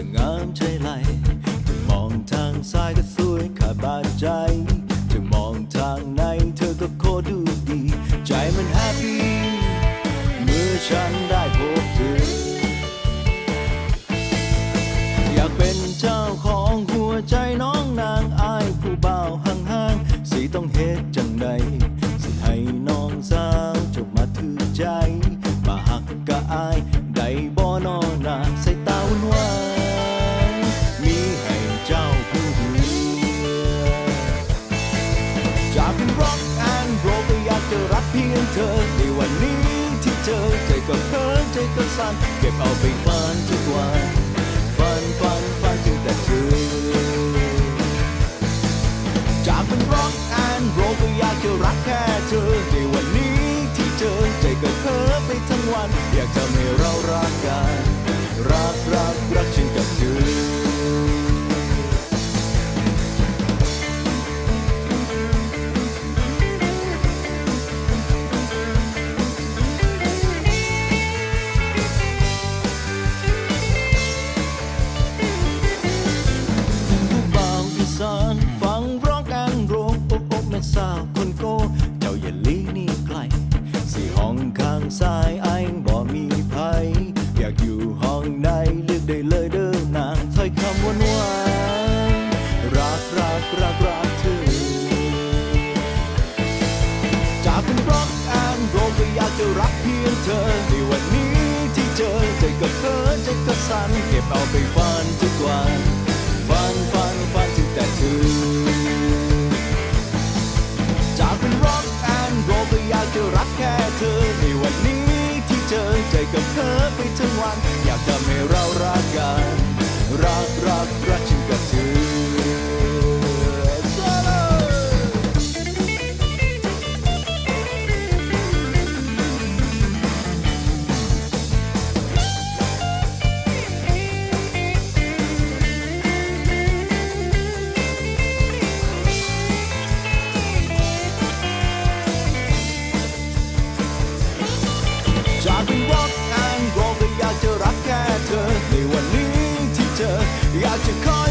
ก็งามใจไหลจะมองทางซ้ายก็สวยขาดบาดใจ จะมองทางในเธอก็โคดูดี ใจมันแฮปปี้เมื่อฉันได้านเก็บเอาไปฝันทุกวันฝันฝันฝันถึงแต่เธอจากเป็นร็อกแอนโรก็อยากจะรักแค่เธอในวันนี้ที่เจอใจก็เพ้อไปทั้งวัน อยากจะให้ คนโก เจ้าอย่าลีนี่ไกล สี่ห้องข้างซ้ายไอ้ายบ่มีไผอยากอยู่ห้องใดเลือกได้เลยเด้อนางถ้อยคำหวานหวานรักรักรักรักเธอ จากเป็นร็อกแอนโรก็อยากจะรักเพียงเธอในวันนี้ที่เจอใจก็เพ้อใจก็สั่นเก็บเอาไปฝันทุกวัน แค่เธอในวันนี้ที่เจอใจกับเธอไปทั้งวัน อก